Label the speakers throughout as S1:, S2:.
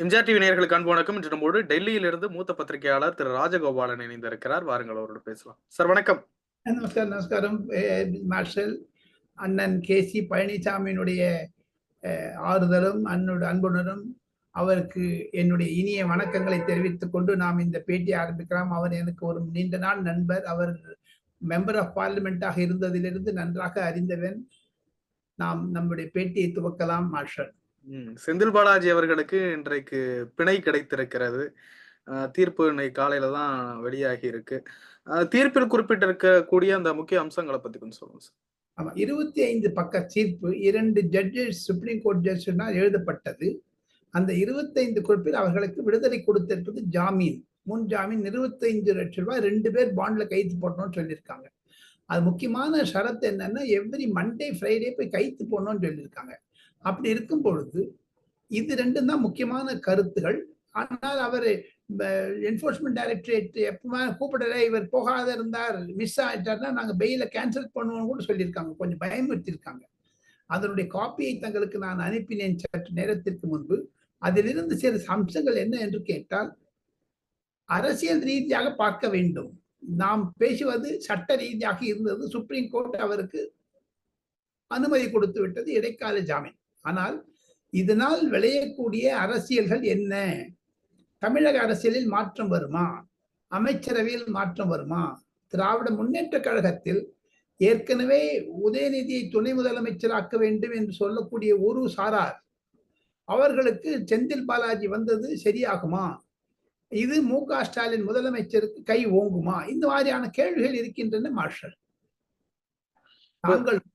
S1: MGR TV நேர்களுக்கு அன்பு வணக்கம். இன்று நம்மோடு டெல்லியிலிருந்து மூத்த பத்திரிகையாளர் திரு ராஜகோபாலன் இணைந்திருக்கிறார். வாருங்கள் அவரோடு பேசலாம். சார் வணக்கம்.
S2: நமஸ்கார் நமஸ்காரம். மார்ஷல் அண்ணன் கே சி பழனிசாமியினுடைய ஆறுதலும் அன்னோட அன்புடனும் அவருக்கு என்னுடைய இனிய வணக்கங்களை தெரிவித்துக் கொண்டு நாம் இந்த பேட்டியை ஆரம்பிக்கலாம். அவர் எனக்கு ஒரு நீண்ட நாள் நண்பர். அவர் மெம்பர் ஆஃப் பார்லிமெண்ட்டாக இருந்ததிலிருந்து நன்றாக அறிந்தவன். நாம் நம்முடைய பேட்டியை துவக்கலாம் மார்ஷல்.
S1: ம், செந்தில் பாலாஜி அவர்களுக்கு இன்றைக்கு பிணை கிடைத்திருக்கிறது. தீர்ப்பு இன்னைக்கு காலையில தான் வெளியாகி இருக்கு. அஹ், தீர்ப்பில் குறிப்பிட்டிருக்கக்கூடிய அந்த முக்கிய அம்சங்களை பத்தி கொஞ்சம் சொல்லுங்க சார்.
S2: ஆமா. இருபத்தி ஐந்து பக்க தீர்ப்பு இரண்டு ஜட்ஜஸ் சுப்ரீம் கோர்ட் ஜட்ஜினால் எழுதப்பட்டது. அந்த இருபத்தைந்து குறிப்பில் அவர்களுக்கு விடுதலை கொடுத்திருப்பது ஜாமீன். முன் ஜாமீன் இருபத்தைந்து லட்சம் ரூபாய் ரெண்டு பேர் பாண்ட்ல கைது போடணும்னு சொல்லியிருக்காங்க. அது முக்கியமான ஷரத்து என்னன்னா எவ்ரி மண்டே ஃப்ரைடே போய் கைத்து போடணும்னு சொல்லியிருக்காங்க. அப்படி இருக்கும் பொழுது இது ரெண்டும் தான் முக்கியமான கருத்துகள். ஆனால் அவர் என்போர்ஸ்மெண்ட் டைரக்டரேட் எப்பவுமே கூப்பிடல இவர் போகாத இருந்தார் மிஸ் ஆயிட்டார்னா நாங்கள் பெயில கேன்சல் பண்ணுவோம் கூட சொல்லியிருக்காங்க. கொஞ்சம் பயமுறுத்திருக்காங்க அதனுடைய காப்பியை தங்களுக்கு நான் அனுப்பினேன் சற்று நேரத்திற்கு முன்பு. அதிலிருந்து சில அம்சங்கள் என்ன என்று கேட்டால் அரசியல் ரீதியாக பார்க்க வேண்டும். நாம் பேசுவது சட்ட ரீதியாக இருந்தது. சுப்ரீம் கோர்ட் அவருக்கு அனுமதி கொடுத்து விட்டது. இடைக்கால ஜாமீன். ஆனால் இதனால் விளையக்கூடிய அரசியல்கள் என்ன? தமிழக அரசியலில் மாற்றம் வருமா? அமைச்சரவையில் மாற்றம் வருமா? திராவிட முன்னேற்ற கழகத்தில் ஏற்கனவே உதயநிதியை துணை முதலமைச்சராக்க வேண்டும் என்று சொல்லக்கூடிய ஒரு சாரார் அவர்களுக்கு செந்தில் பாலாஜி வந்தது சரியாகுமா? இது மு க ஸ்டாலின் முதலமைச்சருக்கு கை ஓங்குமா? இந்த மாதிரியான கேள்விகள் இருக்கின்றன மார்ஷல். தாங்கள்
S1: ம்,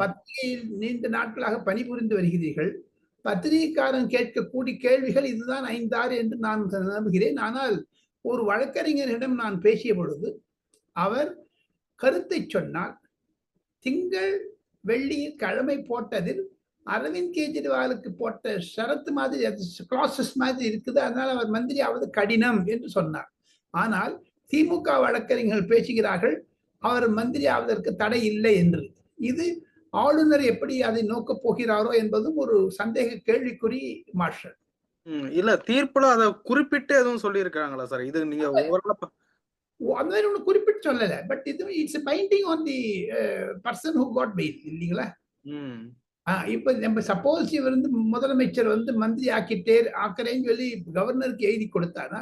S2: பத்திரிகையில் நீண்ட நாட்களாக பணிபுரிந்து வருகிறீர்கள். பத்திரிகைக்காரன் கேட்கக்கூடிய கேள்விகள் இதுதான் ஐந்தாறு என்று நான் நம்புகிறேன். ஆனால் ஒரு வழக்கறிஞரிடம் நான் பேசிய பொழுது அவர் கருத்தை சொன்னார் திங்கள் வெள்ளியில் கிழமை போட்டதில் அரவிந்த் கெஜ்ரிவாலுக்கு போட்ட ஷரத்து மாதிரி கிளாசஸ் மாதிரி இருக்குது. அதனால் அவர் மந்திரி ஆவது கடினம் என்று சொன்னார். ஆனால் திமுக வழக்கறிஞர்கள் பேசுகிறார்கள் அவர் மந்திரி ஆவதற்கு தடை இல்லை என்று. இது ஆளுநர் எப்படி அதை நோக்கப் போகிறாரோ என்பதும் ஒரு சந்தேக கேள்விக்குறி மார்ஷல்
S1: இல்ல தீர்ப்புல அதை குறிப்பிட்டு எதுவும் சொல்லியிருக்காங்களா சார்? இது நீங்க
S2: அந்த மாதிரி ஒன்று குறிப்பிட்டு சொல்லலை. பட் இது it's binding on the person who got bail இல்லைங்களா? இப்ப நம்ம சப்போஸ் இவர் வந்து முதலமைச்சர் வந்து மந்திரி ஆக்கிட்டே ஆக்குறேன்னு சொல்லி கவர்னருக்கு எழுதி கொடுத்தானா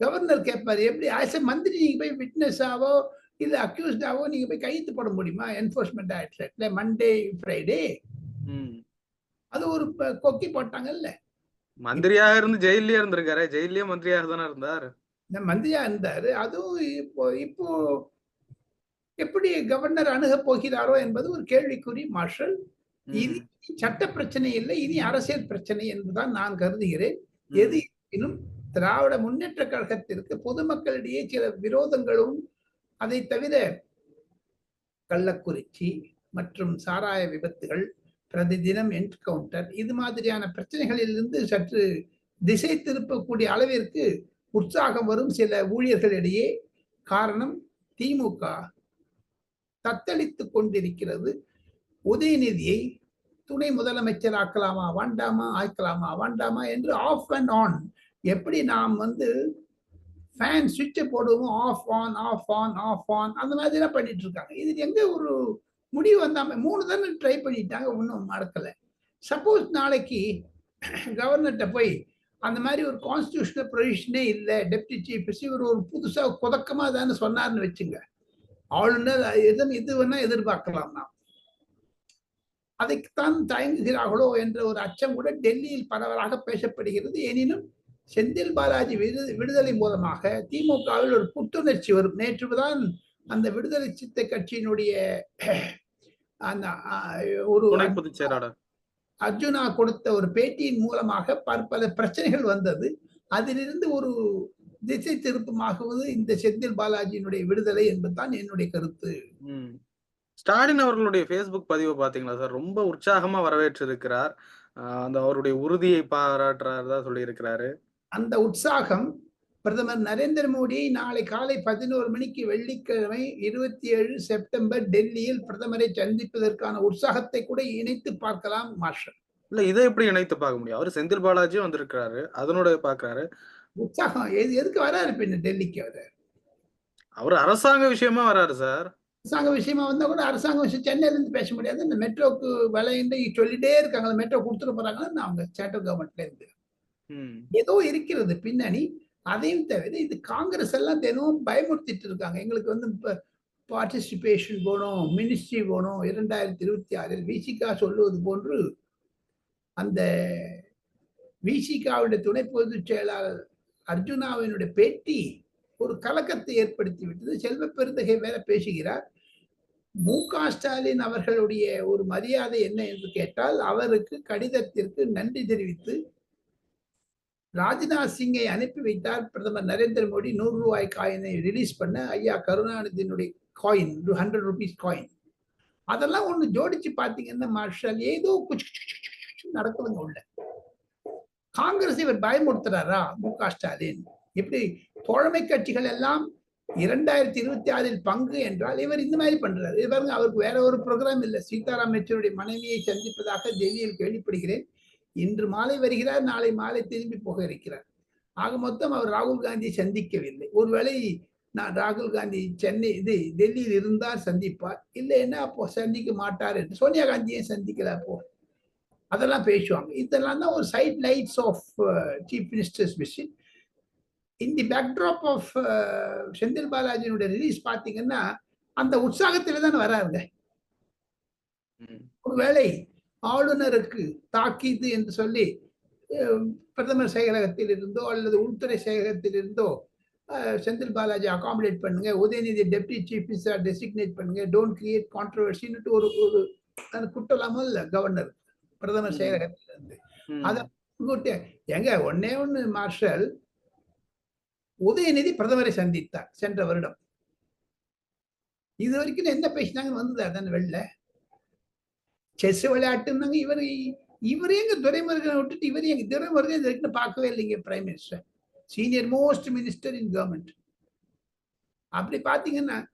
S2: கவர்னர் கேட்பாரு எப்படி ஆஸ் எ மந்திரி நீங்க போய் விட்னஸாவோ இல்ல அக்யூஸ்டாவோ நீங்க போய் கையெழுத்து போட முடியுமா? என்போர்ஸ்மெண்ட் டைரக்டரேட்ல மண்டே ஃப்ரைடே. அது ஒரு கொக்கி போட்டாங்கல்ல.
S1: மந்திரியாக இருந்து ஜெயிலே இருந்திருக்காரு. ஜெயிலே மந்திரியாக தானே இருந்தார்?
S2: மந்திரியா இருந்தாரு. அதுவும் இப்போ இப்போ எப்படி கவர்னர் அணுகப் போகிறாரோ என்பது ஒரு கேள்விக்குறி மார்ஷல் இது சட்ட பிரச்சனை இல்லை. இனி அரசியல் பிரச்சனை என்றுதான் நான் கருதுகிறேன். எது இருப்பினும் திராவிட முன்னேற்ற கழகத்திற்கு பொதுமக்களிடையே சில விரோதங்களும் அதை தவிர கள்ளக்குறிச்சி மற்றும் சாராய விபத்துகள் பிரதிதினம் என்கவுண்டர் இது மாதிரியான பிரச்சனைகளிலிருந்து சற்று திசை திருப்பக்கூடிய அளவிற்கு உற்சாகம் வரும் சில ஊழியர்களிடையே காரணம் திமுக தத்தளித்து கொண்டிருக்கிறது. உதயநிதியை துணை முதலமைச்சர் ஆக்கலாமா வேண்டாமா ஆக்கலாமா வேண்டாமா என்று ஆஃப் அண்ட் ஆன் எப்படி நாம் வந்து ஃபேன் சுவிட்சை போடுவோம் off on off on off on அந்த மாதிரி எல்லாம் பண்ணிட்டு இருக்காங்க இது எங்க ஒரு முடிவு வந்தாம மூணு தானே ட்ரை பண்ணிட்டாங்க ஒன்றும் நடக்கலை. சப்போஸ் நாளைக்கு கவர்னர்கிட்ட போய் அந்த மாதிரி ஒரு கான்ஸ்டியூஷனல் ப்ரொவிஷனே இல்லை டெப்டி சீஃப் இவர் ஒரு புதுசாக குதக்கமாக தானே சொன்னார்னு வச்சுங்க. ஆளுநர் எதுவும் இது வேணா எதிர்பார்க்கலாம் நாம். அதைத்தான் தயங்குகிறார்களோ என்ற ஒரு அச்சம் கூட டெல்லியில் பரவலாக பேசப்படுகிறது. எனினும் செந்தில் பாலாஜி விடு விடுதலை மூலமாக திமுகவில் ஒரு புத்துணர்ச்சி வரும். நேற்றுதான் அந்த விடுதலை சித்த கட்சியினுடைய அந்த ஒரு அர்ஜுனா கொடுத்த ஒரு பேட்டியின் மூலமாக பற்பல பிரச்சனைகள் வந்தது. அதிலிருந்து ஒரு திசை திருப்பமாகுவது இந்த செந்தில் பாலாஜியினுடைய விடுதலை என்பதுதான் என்னுடைய கருத்து.
S1: ஸ்டாலின் அவர்களுடைய ஃபேஸ்புக் பதிவை பாத்தீங்களா சார்? ரொம்ப உற்சாகமா வரவேற்றிருக்கிறார். ஆஹ் அந்த அவருடைய உறுதியை பாராட்டுறதா சொல்லியிருக்கிறாரு.
S2: அந்த உற்சாகம் பிரதமர் நரேந்திர மோடியை நாளை காலை பதினோரு மணிக்கு வெள்ளிக்கிழமை இருபத்தி ஏழு செப்டம்பர் டெல்லியில் பிரதமரை சந்திப்பதற்கான உற்சாகத்தை கூட இணைத்து பார்க்கலாம் மார்ஷல்.
S1: இல்ல இதை எப்படி இணைத்து பார்க்க முடியும்? அவரு செந்தில் பாலாஜியும் வந்திருக்கிறாரு அதனோட பாக்குறாரு
S2: உற்சாகம் எது எதுக்கு வராரு பின்ன டெல்லிக்கு அவரு?
S1: அவர் அரசாங்க விஷயமா வராரு சார்.
S2: அரசாங்க விஷயமா வந்தா கூட அரசாங்க விஷயம் சென்னையில இருந்து பேச முடியாது. இந்த மெட்ரோக்கு விலைன்னு சொல்லிட்டே இருக்காங்க. மெட்ரோ கொடுத்துட்டு போறாங்கன்னு அவங்க சென்ட்ரல் கவர்மெண்ட்ல இருந்து. ஏதோ இருக்கிறது பின்னணி. அதையும் தவிர இது காங்கிரஸ் எல்லாம் தினமும் பயமுறுத்திட்டு இருக்காங்க. எங்களுக்கு வந்து இப்போ பார்ட்டிசிபேஷன் போனோம் மினிஸ்ட்ரி போனோம் இரண்டாயிரத்தி இருபத்தி ஆறில் விசிகா சொல்லுவது போன்று அந்த விசிகாவுடைய துணை பொதுச் செயலாளர் அர்ஜுனாவினுடைய பேட்டி ஒரு கலக்கத்தை ஏற்படுத்தி விட்டது செல்வ பெருந்தகை வேற பேசுகிறார். மு க ஸ்டாலின் அவர்களுடைய ஒரு மரியாதை என்ன என்று கேட்டால் அவருக்கு கடிதத்திற்கு நன்றி தெரிவித்து ராஜ்நாத் சிங்கை அனுப்பி வைத்தார். பிரதமர் நரேந்திர மோடி நூறு ரூபாய் காயினை ரிலீஸ் பண்ண ஐயா கருணாநிதியினுடைய காயின் ஹண்ட்ரட் ருபீஸ் காயின் அதெல்லாம் ஒண்ணு ஜோடிச்சு பாத்தீங்கன்னா மார்ஷல் ஏதோ குச்சு நடக்குதுங்க உள்ள. காங்கிரஸ் இவர் பயமுறுத்துறாரா? மு க ஸ்டாலின். இப்படி தோழமை கட்சிகள் எல்லாம் இரண்டாயிரத்தி இருபத்தி ஆறில் பங்கு என்றால் இவர் இந்த மாதிரி பண்றாரு. இது பாருங்க அவருக்கு வேற ஒரு ப்ரோக்ராம் இல்லை. சீதாராம் யெச்சூருடைய மனைவியை சந்திப்பதாக டெல்லியில் கேள்விப்படுகிறேன். இன்று மாலை வருகிறார் நாளை மாலை திரும்பி போக இருக்கிறார். ஆக மொத்தம் அவர் ராகுல் காந்தியை சந்திக்கவில்லை. ஒருவேளை நான் ராகுல் காந்தி சென்னை இது டெல்லியில் இருந்தால் சந்திப்பார். இல்லைன்னா அப்போ சந்திக்க மாட்டார் என்று சோனியா காந்தியை சந்திக்கல அப்போ? அதெல்லாம் பேசுவாங்க. இதெல்லாம் தான் ஒரு side lights of chief ministers visit in the backdrop of Senthil பாலாஜியினுடைய release பார்த்தீங்கன்னா அந்த உற்சாகத்துல தான் வராருங்க. ஒருவேளை ஆளுநருக்கு தாக்கீது என்று சொல்லி பிரதமர் செயலகத்தில் இருந்தோ அல்லது உள்துறை செயலகத்தில் இருந்தோ செந்தில் பாலாஜி அகாமடேட் பண்ணுங்க Udhayanidhi deputy chief minister designate பண்ணுங்க டோன்ட் கிரியேட் கான்ட்ரவர்சின்னுட்டு ஒரு ஒரு குட்டலாமல் கவர்னர் பிரதமர். செயலகத்தில் இருந்து. அத- எங்க ஒன்னே ஒண்ணு மார்ஷல் உதயநிதி பிரதமரை சந்தித்தார் சென்ற வருடம் இது வரைக்கும் என்ன பேசினாங்கன்னு வந்தது அதான் வெளில செஸ் விளையாட்டுன்னாங்க இவர் இவரே எங்க துரைமுருகனை விட்டுட்டு இவரே எங்க துரைமுருகன் இது வரைக்கும் பார்க்கவே இல்லைங்க prime minister senior most minister in government அப்படி பார்த்தீங்கன்னா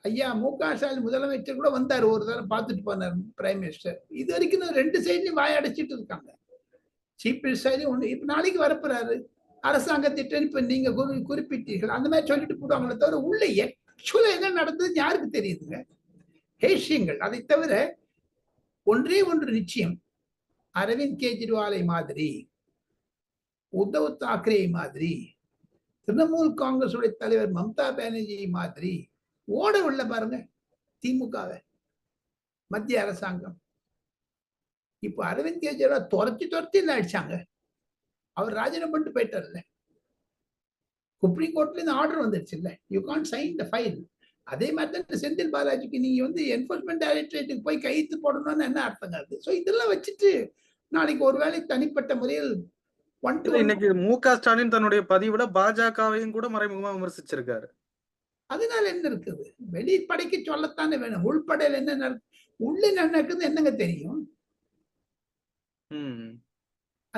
S2: ஐயா மு க ஸ்டாலின் முதலமைச்சர் கூட வந்தார் ஒரு தடவை பார்த்துட்டு போனார் பிரைம் மினிஸ்டர் இது வரைக்கும் ரெண்டு சைட்லையும் வாய் அடைச்சிட்டு இருக்காங்க. சீஃப் மினிஸ்டர் ஒண்ணு. இப்ப நாளைக்கு வரப்போறாரு. அரசாங்கத்திட்ட இப்போ இப்ப நீங்க குறி- குறிப்பிட்டீர்கள். அந்த மாதிரி சொல்லிட்டு போடுவாங்களே தவிர உள்ள ஆக்சுவலா என்ன நடந்தது யாருக்கு தெரியுதுங்க? ஹேஷியங்கள். அதை தவிர ஒன்றே ஒன்று நிச்சயம். அரவிந்த் கெஜ்ரிவாலை மாதிரி உத்தவ் தாக்கரே மாதிரி திரிணாமுல் காங்கிரஸ் உடைய தலைவர் மம்தா பானர்ஜி மாதிரி ஓட உள்ள பாருங்க திமுகவை மத்திய அரசாங்கம். இப்போ அரவிந்த் கெஜ்ரிவால் துரத்தி துரத்தி இல்லை அடிச்சாங்க? அவர் ராஜினாமா பண்ணிட்டு போயிட்டார்ல. சுப்ரீம் கோர்ட்ல இருந்து ஆர்டர் வந்துருச்சு இல்ல you can sign the file அதே மாதிரி தான் இந்த செந்தில் பாலாஜிக்கு நீங்க வந்து என்போர்ஸ்மெண்ட் டைரக்டரேட்டுக்கு போய் கையெழுத்து போடணும்னு என்ன அர்த்தங்க அது? ஸோ இதெல்லாம் வச்சுட்டு நாளைக்கு ஒருவேளை தனிப்பட்ட முறையில்
S1: இன்னைக்கு மு க ஸ்டாலின் தன்னுடைய பதிவுல பாஜகவையும் கூட மறைமுகமா விமர்சிச்சிருக்காரு.
S2: அதனால என்ன இருக்குது? வெளிப்படைக்கு சொல்லத்தானே வேணும். உள்படையில் என்ன உள்ள என்ன நடக்குது என்னங்க தெரியும்?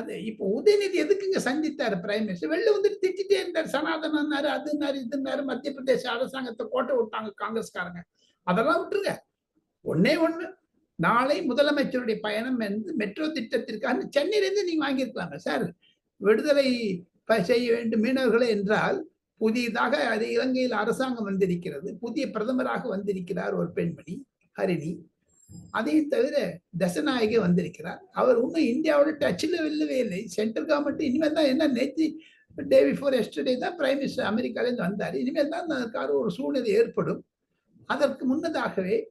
S2: அது இப்போ உதயநிதி எதுக்குங்க சந்தித்தாரு பிரைம் மினிஸ்டர் வெளில வந்துட்டு திட்டிட்டே இருந்தார் சனாதனாரு அதுனாரு இதுனாரு மத்திய பிரதேச அரசாங்கத்தை கோட்டை விட்டாங்க காங்கிரஸ்காரங்க. அதெல்லாம் விட்டுருங்க. ஒன்னே ஒண்ணு. நாளை முதலமைச்சருடைய பயணம் வந்து மெட்ரோ திட்டத்திற்காக சென்னையில இருந்து நீங்க வாங்கியிருக்கலாங்க சார். விடுதலை செய்ய வேண்டும் மீனவர்களே என்றால் புதியதாக அது இலங்கையில் அரசாங்கம் வந்திருக்கிறது. புதிய பிரதமராக வந்திருக்கிறார் ஒரு பெண்மணி ஹரிணி. அதையும் தவிர தசநாயகி வந்திருக்கிறார். அவர் இன்னும் இந்தியாவோட டச்சில் இல்லவே இல்லை. சென்ட்ரல் கவர்மெண்ட் இனிமேல் தான் என்ன நேற்று டே பிஃபோர் எஸ்டர்டே தான் பிரைம் மினிஸ்டர் அமெரிக்காலேருந்து வந்தார். இனிமேல் தான் அதற்காக ஒரு சூழ்நிலை ஏற்படும். அதற்கு முன்னதாகவே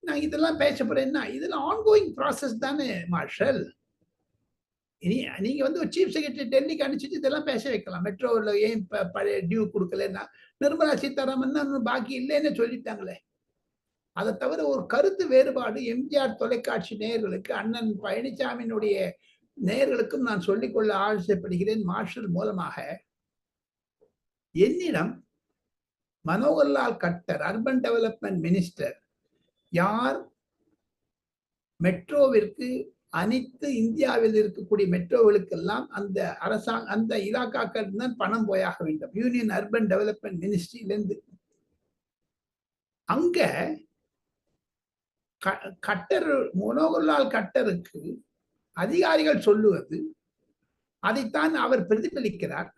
S2: நான் இதெல்லாம் பேச போறேன்னா இதெல்லாம் ஆன்கோயிங் ப்ராசஸ் தானே மார்ஷல் இனி நீங்க வந்து ஒரு சீஃப் செக்ரட்டரி டெல்லிக்கு அனுப்பிச்சு இதெல்லாம் பேச வைக்கலாம். மெட்ரோவில் ஏன் ப- பழைய டியூ கொடுக்கலன்னா? நிர்மலா சீதாராமன் தான் பாக்கி இல்லைன்னு சொல்லிட்டாங்களே. அதை தவிர ஒரு கருத்து வேறுபாடு எம்ஜிஆர் தொலைக்காட்சி நேயர்களுக்கு அண்ணன் பழனிசாமியினுடைய நேயர்களுக்கும் நான் சொல்லிக்கொள்ள ஆசைப்படுகிறேன் மார்ஷல் மூலமாக. என்னிடம் Manoharlal Khattar urban development minister யார் மெட்ரோவிற்கு அனைத்து இந்தியாவில் இருக்கக்கூடிய மெட்ரோகளுக்கெல்லாம் அந்த அரசாங்க அந்த இலாக்காக்கள் தான் பணம் போயாக வேண்டும். யூனியன் அர்பன் டெவலப்மெண்ட் மினிஸ்ட்ரியிலிருந்து. அங்க கட்டர் மனோகர்லால் கட்டருக்கு அதிகாரிகள் சொல்லுவது அதைத்தான் அவர் பிரதிபலிக்கிறார்.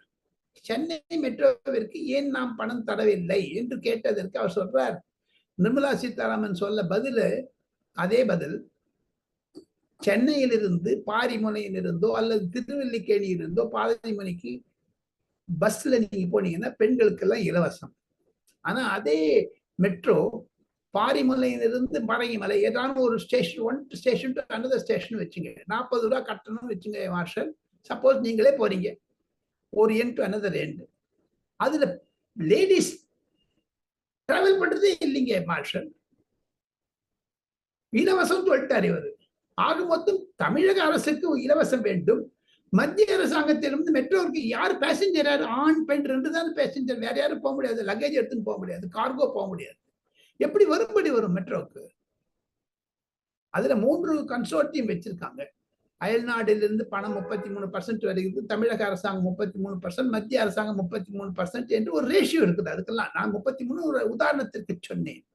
S2: சென்னை மெட்ரோவிற்கு ஏன் நாம் பணம் தரவில்லை என்று கேட்டதற்கு அவர் சொல்றார். நிர்மலா சீதாராமன் சொல்ல பதில் அதே பதில். சென்னையிலிருந்து பாரிமுனையிலிருந்தோ அல்லது திருவல்லிக்கேணியில் இருந்தோ பாரிமுனைக்கு பஸ்ல நீங்க போனீங்கன்னா பெண்களுக்கெல்லாம் இலவசம். ஆனா அதே மெட்ரோ பாரிமலையிலிருந்து மறைமலை ஏதாவது ஒரு station one station to another station வச்சுங்க. நாற்பது ரூபா கட்டணம் வச்சுங்க மார்ஷல் சப்போஸ் நீங்களே போறீங்க. ஒரு என் டு அனதர் எண்டு அதுல லேடிஸ் டிராவல் பண்றதே இல்லைங்க மார்ஷல் இலவசம் சொல்லிட்டார் இவர். ஆக மொத்தம் தமிழக அரசுக்கு இலவசம் வேண்டும். மத்திய அரசாங்கத்திலிருந்து மெட்ரோவுக்கு யார் பேசஞ்சர் யார் ஆண் பெண் ரெண்டு தான் பேசஞ்சர் வேற யாரும் போக முடியாது. லக்கேஜ் எடுத்துன்னு போக முடியாது. கார்கோ போக முடியாது. எப்படி வரும்படி வரும் மெட்ரோவுக்கு அதுல மூன்று கன்சோர்டியம் வச்சிருக்காங்க. அயல்நாட்டிலிருந்து பணம் முப்பத்தி மூணு பர்சன்ட் வரைக்கும் தமிழக அரசாங்கம் முப்பத்தி மூணு பர்சன்ட் மத்திய அரசாங்கம் முப்பத்தி மூணு பர்சன்ட் என்று ஒரு ரேஷியோ இருக்குது. அதுக்கெல்லாம் நான் முப்பத்தி மூணு ஒரு உதாரணத்திற்கு சொன்னேன்.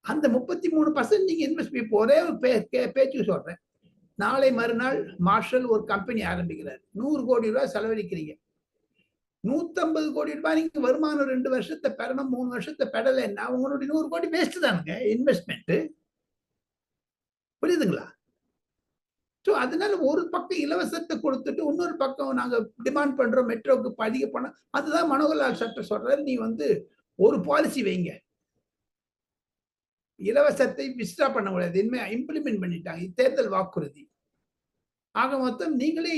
S2: அந்த முப்பத்தி மூணு பர்சன்ட் நீங்க இன்வெஸ்ட் ஒரே ஒரு பேச்சு சொல்றேன். நாளை மறுநாள் மார்ஷல் ஒரு கம்பெனி ஆரம்பிக்கிறார். நூறு கோடி ரூபாய் செலவழிக்கிறீங்க. நூத்தம்பது கோடி ரூபாய் நீங்க வருமானம் ரெண்டு வருஷத்தை பெறணும் மூணு வருஷத்தை பெறலைன்னா உங்களுடைய நூறு கோடி வேஸ்ட் தானுங்க இன்வெஸ்ட்மெண்ட் புரியுதுங்களா? ஸோ அதனால ஒரு பக்கம் இலவசத்தை கொடுத்துட்டு இன்னொரு பக்கம் நாங்க டிமாண்ட் பண்றோம் மெட்ரோவுக்கு அதிக பணம் அதுதான் மனோகர்லால் சட்டம் சொல்றாரு நீ வந்து ஒரு பாலிசி வைங்க. இலவசத்தை விஸ்ட்ரா பண்ண முடியாது இனிமே இம்ப்ளிமெண்ட் பண்ணிட்டாங்க தேர்தல் வாக்குறுதி. ஆக மொத்தம் நீங்களே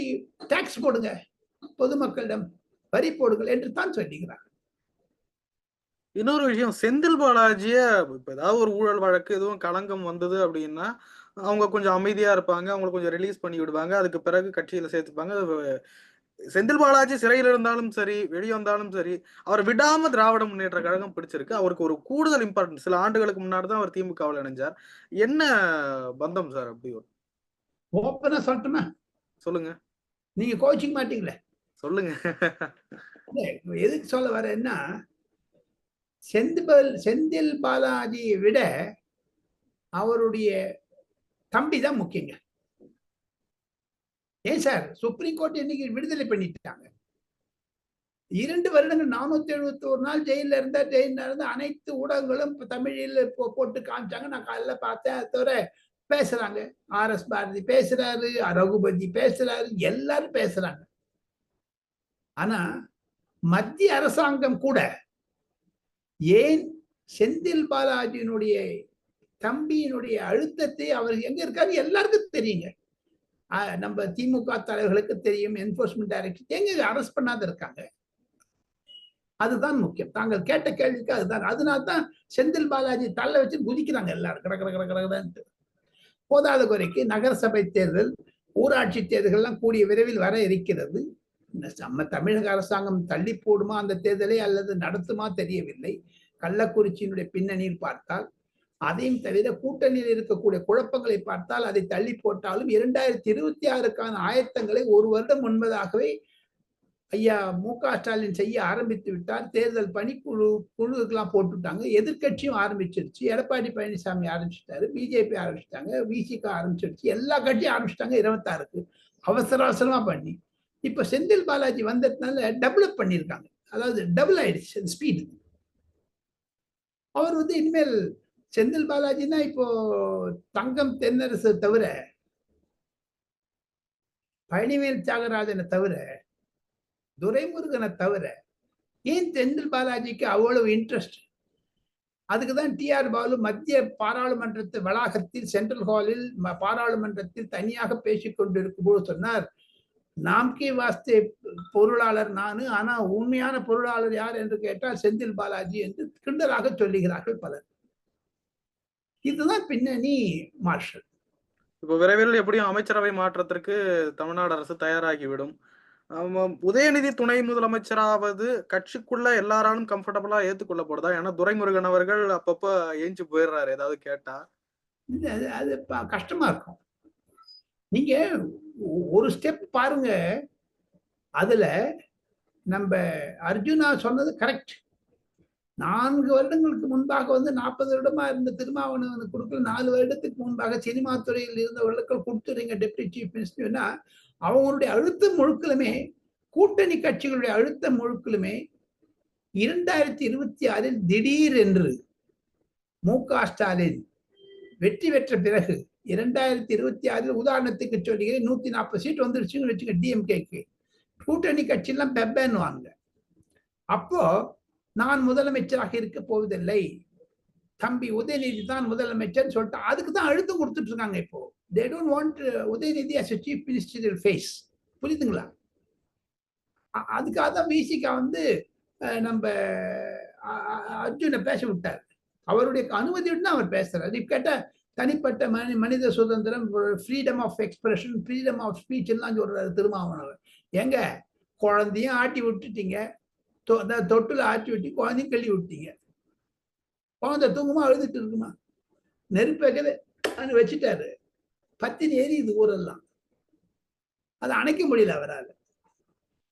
S2: டேக்ஸ் போடுங்க பொதுமக்களிடம். வரி போடுங்கள் என்று தான் சொல்லுகிறார்
S1: இன்னொரு விஷயம் செந்தில் பாலாஜிய இப்ப ஏதாவது ஒரு ஊழல் வழக்கு எதுவும் களங்கம் வந்தது அப்படின்னா அவங்க கொஞ்சம் அமைதியா இருப்பாங்க அவங்களை கொஞ்சம் ரிலீஸ் பண்ணி விடுவாங்க அதுக்கு பிறகு கட்சியில சேர்த்துப்பாங்க. செந்தில் பாலாஜி சிறையில் இருந்தாலும் சரி வெளியே வந்தாலும் சரி அவர் விடாம திராவிட முன்னேற்ற கழகம் பிடிச்சிருக்கு. அவருக்கு ஒரு கூடுதல் இம்பார்ட்டன்ஸ் சில ஆண்டுகளுக்கு முன்னாடி தான் அவர் திமுகவில் இணைஞ்சார். என்ன பந்தம் சார் அப்படி ஒரு
S2: ஓப்பனா சொல்லட்டுமா?
S1: சொல்லுங்க.
S2: நீங்க கோச்சிங் மாட்டீங்களே?
S1: சொல்லுங்க.
S2: எதுக்கு சொல்ல வரேன்னா செந்தில் செந்தில் பாலாஜியை விட அவருடைய தம்பி தான் முக்கியங்க. ஏன் சார்? சுப்ரீம் கோர்ட் இன்னைக்கு விடுதலை பண்ணிட்டாங்க? இரண்டு வருடங்கள் நானூத்தி எழுபத்தி ஒரு நாள் ஜெயில இருந்தா ஜெயில இருந்தா அனைத்து ஊடகங்களும் தமிழில் போட்டு காமிச்சாங்க. நான் காலைல பார்த்தேன். தவிர பேசுறாங்க. ஆர் எஸ் பாரதி பேசுறாரு ரகுபதி பேசுறாரு எல்லாரும் பேசுறாங்க. ஆனா மத்திய அரசாங்கம் கூட ஏன் செந்தில் பாலாஜியினுடைய தம்பியினுடைய அழுத்தத்தை அவர் எங்க இருக்காரு? எல்லாருக்கும் தெரியுங்க. நம்ம திமுக தலைவர்களுக்கு தெரியும் என்போர்ஸ்மெண்ட் டைரக்டர் எங்க அரெஸ்ட் பண்ணாத இருக்காங்க. அதுதான் முக்கியம். தாங்கள் கேட்ட கேள்விக்கு அதுதான். அதனால தான் செந்தில் பாலாஜி தள்ள வச்சு குதிக்கிறாங்க எல்லாரும். கட கட கட கடன்ட்டு. போதாத குறைக்கு நகரசபை தேர்தல் ஊராட்சி தேர்தல்கள்லாம் கூடிய விரைவில் வர இருக்கிறது. நம்ம தமிழக அரசாங்கம் தள்ளி போடுமா அந்த தேர்தலை அல்லது நடத்துமா தெரியவில்லை. கள்ளக்குறிச்சியினுடைய பின்னணியில் பார்த்தால் அதையும் தவிர கூட்டணியில் இருக்கக்கூடிய குழப்பங்களை பார்த்தால் அதை தள்ளி போட்டாலும் இரண்டாயிரத்தி இருபத்தி ஆறுக்கான ஆயத்தங்களை ஒரு வருடம் முன்பதாகவே ஐயா மு க ஸ்டாலின் செய்ய ஆரம்பித்து விட்டார். தேர்தல் பணிக்குழு குழுக்கெல்லாம் போட்டுவிட்டாங்க எதிர்க்கட்சியும் ஆரம்பிச்சிருச்சு. எடப்பாடி பழனிசாமி ஆரம்பிச்சிட்டாரு. பிஜேபி ஆரம்பிச்சிட்டாங்க. விசிக ஆரம்பிச்சிருச்சு. எல்லா கட்சியும் ஆரம்பிச்சிட்டாங்க. இருபத்தாறுக்கு. அவசர அவசரமா பண்ணி. இப்போ செந்தில் பாலாஜி வந்ததுனால டெவலப் பண்ணியிருக்காங்க அதாவது டபுள் ஆயிடுச்சு ஸ்பீடு அவர் வந்து இனிமேல் செந்தில் பாலாஜினா இப்போ தங்கம் தென்னரசு தவிர பழனிவேல் தியாகராஜனை தவிர துரைமுருகனை தவிர ஏன் செந்தில் பாலாஜிக்கு அவ்வளவு இன்ட்ரெஸ்ட் அதுக்கு தான் டிஆர் பாலு மத்திய பாராளுமன்றத்து வளாகத்தில் சென்ட்ரல் ஹாலில் பாராளுமன்றத்தில் தனியாக பேசிக் கொண்டிருக்கும் போது சொன்னார் நாம்கே வாஸ்தே பொருளாளர் நானு ஆனா உண்மையான பொருளாளர் யார் என்று கேட்டால் செந்தில் பாலாஜி என்று கிண்டலாக சொல்லுகிறார்கள் பலர். இதுதான் பின்னணி மார்ஷல்
S1: இப்போ விரைவில் எப்படியும் அமைச்சரவை மாற்றத்திற்கு தமிழ்நாடு அரசு தயாராகிவிடும். உதயநிதி துணை முதலமைச்சராவது கட்சிக்குள்ள எல்லாராலும் கம்ஃபர்டபுளா ஏத்துக்கொள்ளப்படுதா ஏன்னா துரைமுருகன் அவர்கள் அப்பப்ப ஏஞ்சு போயிடுறாரு ஏதாவது கேட்டா.
S2: அது கஷ்டமா இருக்கும். நீங்க ஒரு ஸ்டெப் பாருங்க. அதுல நம்ம அர்ஜுனா சொன்னது கரெக்ட் நான்கு வருடங்களுக்கு முன்பாக வந்து நாற்பது வருடமா இருந்த திருமாவளவன் கொடுக்கல. நாலு வருடத்துக்கு முன்பாக சினிமா துறையில் இருந்தவர்களுக்கு கொடுத்துறீங்க டெப்டி சீஃப் மினிஸ்டர்னா அவங்களுடைய அழுத்தம் முழுக்கலுமே கூட்டணி கட்சிகளுடைய அழுத்தம் முழுக்கலுமே இரண்டாயிரத்தி இருபத்தி ஆறில் திடீர் என்று மு க ஸ்டாலின் வெற்றி பெற்ற பிறகு இரண்டாயிரத்தி இருபத்தி ஆறில் உதாரணத்துக்கு சொல்லிக்கிறேன் நூத்தி நாற்பது சீட் வந்துருச்சுன்னு வச்சுக்க டிஎம்கேக்கு கூட்டணி கட்சியெல்லாம் பெப்பேன்னுவாங்க. அப்போ நான் முதலமைச்சராக இருக்க போவதில்லை. தம்பி உதயநிதி தான் முதலமைச்சர் சொல்லிட்டு அதுக்கு தான் அழுத்தம் கொடுத்துட்டு இருக்காங்க இப்போ they don't want Udhayanidhi as chief ministerial face புரியுதுங்களா? அதுக்காக தான் விசிகா வந்து அஹ், நம்ம அ- அர்ஜுனை பேச விட்டார். அவருடைய அனுமதியுடன் அவர் பேசுறாரு. இப்ப கேட்ட தனிப்பட்ட மனி மனித சுதந்திரம் freedom of expression freedom of speech எல்லாம் சொல்றாரு திருமாவனவர் எங்க குழந்தையும் ஆட்டி விட்டுட்டீங்க. தொ- அந்த ஆட்டி விட்டு குழந்தையும் கழுவி விட்டீங்க. குழந்தை தூங்குமா அழுதுட்டு இருக்குமா? நெருப்பேக்கது அது வச்சுட்டாரு. பத்தினி எரியுது ஊரெல்லாம். அதை அணைக்க முடியல அவரால்.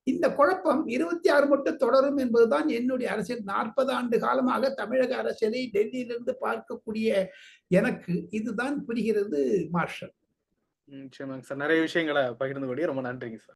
S2: இந்த குழப்பம் இருபத்தி ஆறு மட்டும் தொடரும் என்பதுதான் என்னுடைய அரசியல். நாற்பது ஆண்டு காலமாக தமிழக அரசியலை டெல்லியிலிருந்து பார்க்கக்கூடிய எனக்கு இதுதான் புரிகிறது மார்ஷல்.
S1: நிச்சயமாங்க சார். நிறைய விஷயங்களை பகிர்ந்து கொடி ரொம்ப நன்றிங்க சார்.